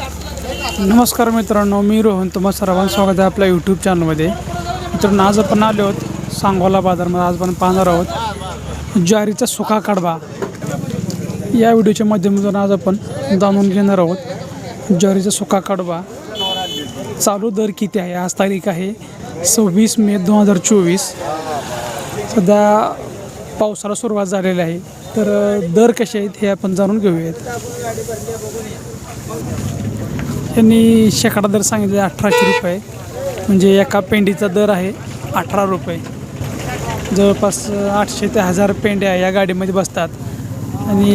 नमस्कार मित्रांनो मी रोहन. तुम्हा सर्वांचं स्वागत आहे आपल्या यूट्यूब चॅनलमध्ये मित्रांनो आज आपण आलो आहोत सांगोला बाजारमध्ये. आज आपण पाहणार आहोत ज्वारीचा सुका कडबा. या व्हिडिओच्या माध्यमातून आज आपण जाणून घेणार आहोत ज्वारीचा सुका कडबा. चालू दर किती आहे? आज तारीख आहे सव्वीस मे दोन हजार चोवीस. सध्या पावसाला सुरुवात झालेली आहे. तर दर कसे आहेत हे आपण जाणून घेऊयात. त्यांनी शेकडा दर सांगितले अठराशे रुपये. म्हणजे एका पेंडीचा दर आहे अठरा रुपये. जवळपास आठशे ते हजार पेंड्या या गाडीमध्ये बसतात. आणि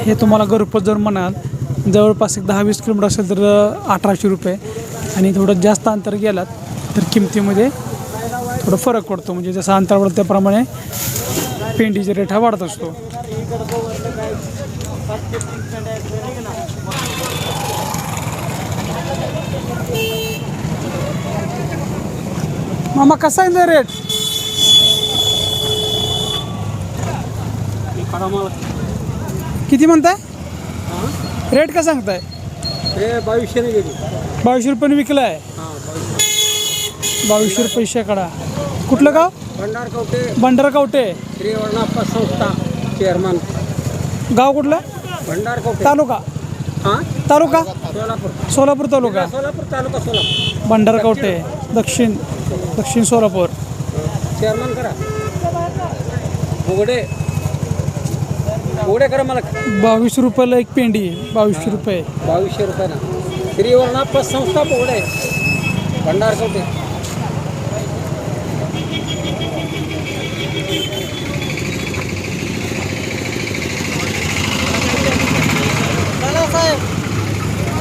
हे तुम्हाला घरपोच जर म्हणाल जवळपास एक दहा वीस किलोमीटर असेल तर अठराशे रुपये. आणि थोडं जास्त अंतर गेलात तर किमतीमध्ये थोडं फरक पडतो. म्हणजे जसं अंतर वाढतं त्याप्रमाणे पेंडीचा रेट हा वाढत असतो. मामा कसा आहे रेट किती म्हणताय? रेट का सांगताय? हे बावीसशे रुपयाने विकला आहे बावीसशे. रुपये शेकडा. कुठलं गाव? भंडार कवटे भंडारा कवटे संस्था चेअरमन गाव कुठलं? भंडार कवटे तालुका. हां? तालुका? सोलापूर. सोलापूर तालुका. सोलापूर तालुका सोलापूर. भंडारा कवटे दक्षिण. दक्षिण सोलापूर. चेअरमन करा. उघडे. उघडे करा मला. बावीस रुपयाला एक पेंडी बावीसशे रुपये. बावीसशे रुपयाला. श्री वर्णाप्पा संस्था उघडे भंडार कवटे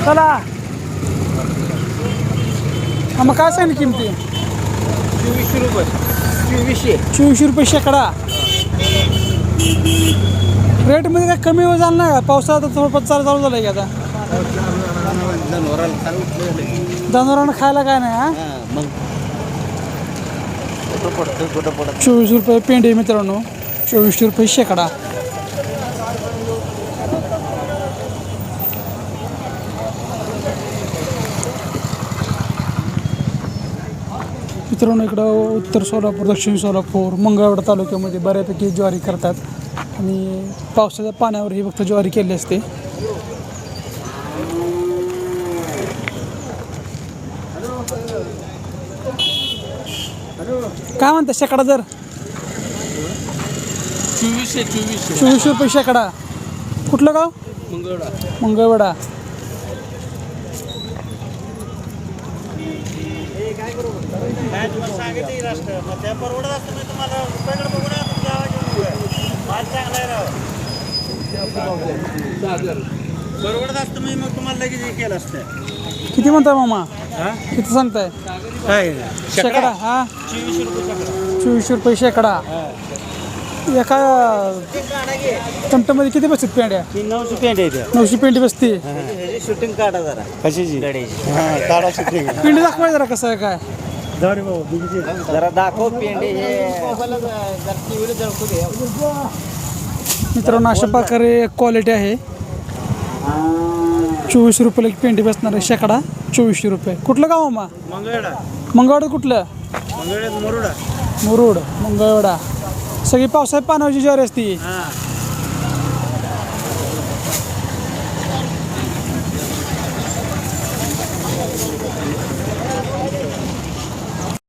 चला मग काय सांगितली किमती? चोवीसशे रुपये. चोवीसशे. चोवीसशे रुपये शेकडा. रेटमध्ये काय कमी हो झालं नाही का? पावसाळा तर थोडं चालू चालू झालं की आता. जनावरांना खायला काय नाही हा? मग कुठं पडतं कुठं पडत चोवीस रुपये पेंडी मित्रांनो. चोवीसशे रुपये शेकडा. मित्रांनो इकडं उत्तर सोलापूर दक्षिण सोलापूर मंगळवेढा तालुक्यामध्ये बऱ्यापैकी ज्वारी करतात. आणि पावसाच्या पाण्यावर ही फक्त ज्वारी केली असते. काय म्हणतात शेकडा दर चोवीसशे चोवीसशे. चोवीसशे रुपये शेकडा. कुठलं गाव? मंगळवार मंगळवेढा परवडत असतं मी मग तुम्हाला लगेच हे केलं असतं. किती म्हणताय मामा? हा? किती सांगताय? काय? शेकडा? हा? चोवीसशे रुपये शेकडा. चोवीसशे रुपये शेकडा एका टमटमध्ये किती बसतात पेंड्या? नऊशे पेंट आहे त्या नऊशे पेंडी बसते. शूटिंग काढा जरा. कशाची? गाडीची काढा शूटिंग पेंडी दाखवाय जरा कसं आहे काय? जरा दाखव पेंडे हे. मित्रांनो अशा प्रकारे क्वालिटी आहे. चोवीस रुपयाला एक पेंडी बसणार आहे शेकडा. चोवीसशे रुपये. कुठलं गाव मामा मंगळडा मंगळवाड कुठलं? मरुडा. मुरुड मंगळवेढा. सगळी पावसाळ्यात पाण्याची ज्वारी असती. हा.